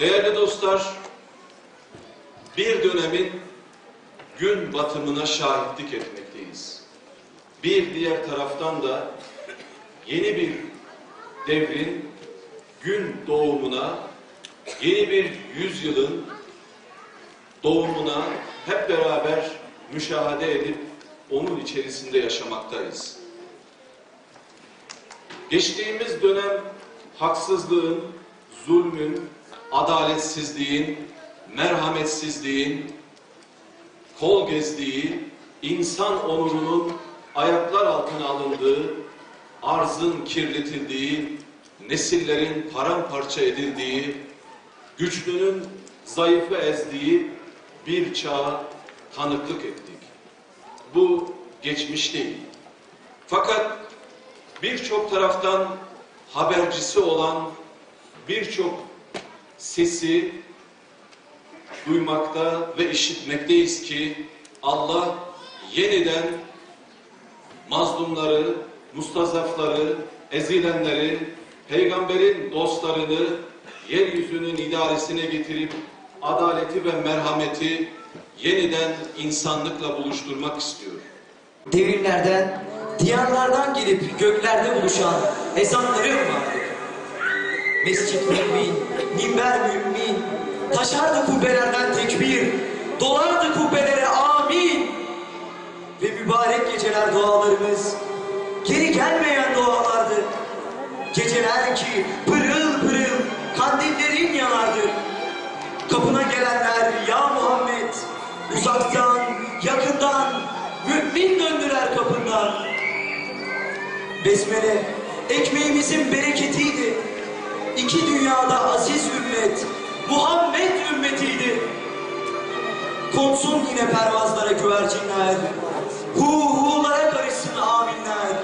Değerli dostlar, bir dönemin gün batımına şahitlik etmekteyiz. Bir diğer taraftan da yeni bir devrin gün doğumuna, yeni bir yüzyılın doğumuna hep beraber müşahede edip onun içerisinde yaşamaktayız. Geçtiğimiz dönem haksızlığın, zulmün, adaletsizliğin, merhametsizliğin, kol gezdiği, insan onurunun ayaklar altına alındığı, arzın kirletildiği, nesillerin paramparça edildiği, güçlünün zayıfı ezdiği bir çağa tanıklık ettik. Bu geçmiş değil. Fakat birçok taraftan habercisi olan birçok sesi duymakta ve işitmekteyiz ki Allah yeniden mazlumları, mustazafları, ezilenleri, peygamberin dostlarını yeryüzünün idaresine getirip adaleti ve merhameti yeniden insanlıkla buluşturmak istiyor. Devirlerden, diyarlardan gelip göklerde buluşan ezanları vardı. Mescid mümin, minber mümin, taşardı kubbelerden tekbir, dolardı kubbelere amin. Ve mübarek geceler dualarımız, geri gelmeyen dualardı. Geceler ki pırıl pırıl kandillerin yanardı. Kapına gelenler ya Muhammed uzaktan yakından mümin döndüler kapından. Besmele ekmeğimizin bereketiydi. İki dünyada aziz ümmet Muhammed ümmetiydi. Konsun yine pervazlara güvercinler. Hu hulara karışsın aminler.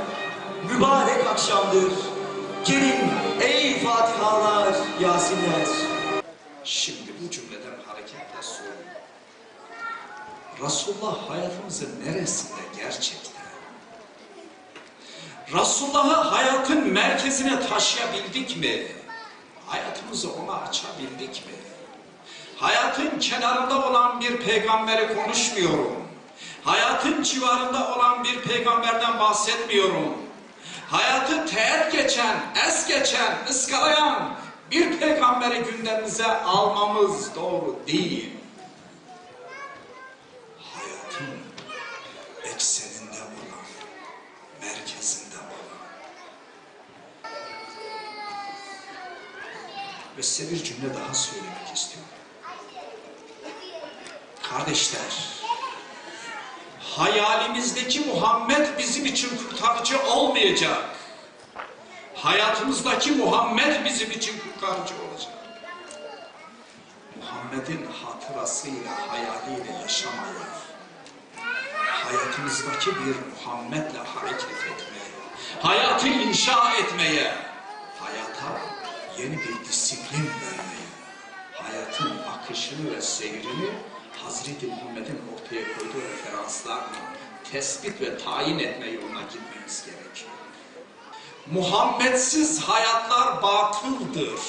Mübarek akşamdır. Gelin ey Fatihalar, Yasinler. Şimdi bu cümleden hareketle soruyorum. Resulullah hayatımızın neresinde gerçekten? Resulullah'ı hayatın merkezine taşıyabildik mi? Hayatımızı ona açabildik mi? Hayatın kenarında olan bir peygamberi konuşmuyorum. Hayatın civarında olan bir peygamberden bahsetmiyorum. Hayatı teğet geçen, es geçen, ıskalayan bir peygamberi gündemimize almamız doğru değil. Hayatın ekseninde olan, merkezinde olan. Ve size bir cümle daha söylemek istiyorum. Kardeşler, hayalimizdeki Muhammed bizim için kurtarıcı olmayacak. Hayatımızdaki Muhammed bizim için kurtarıcı olacak. Muhammed'in hatırasıyla, hayaliyle yaşamaya, hayatımızdaki bir Muhammed'le hareket etmeye, hayatı inşa etmeye, yeni bir disiplin vermeye, hayatın akışını ve seyrini Hazreti Muhammed'in ortaya koyduğu referanslarla tespit ve tayin etme yoluna gitmemiz gerekiyor. Muhammedsiz hayatlar batıldır.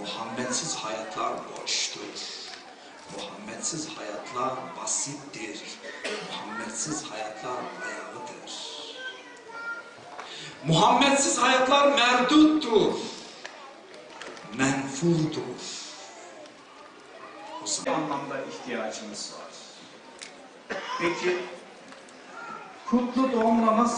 Muhammedsiz hayatlar boştur. Muhammedsiz hayatlar basittir. Muhammedsiz hayatlar bayağıdır. Muhammedsiz hayatlar merduttur. Menfurdur. O zaman anlamda ihtiyacımız var. Peki kutlu doğumla nasıl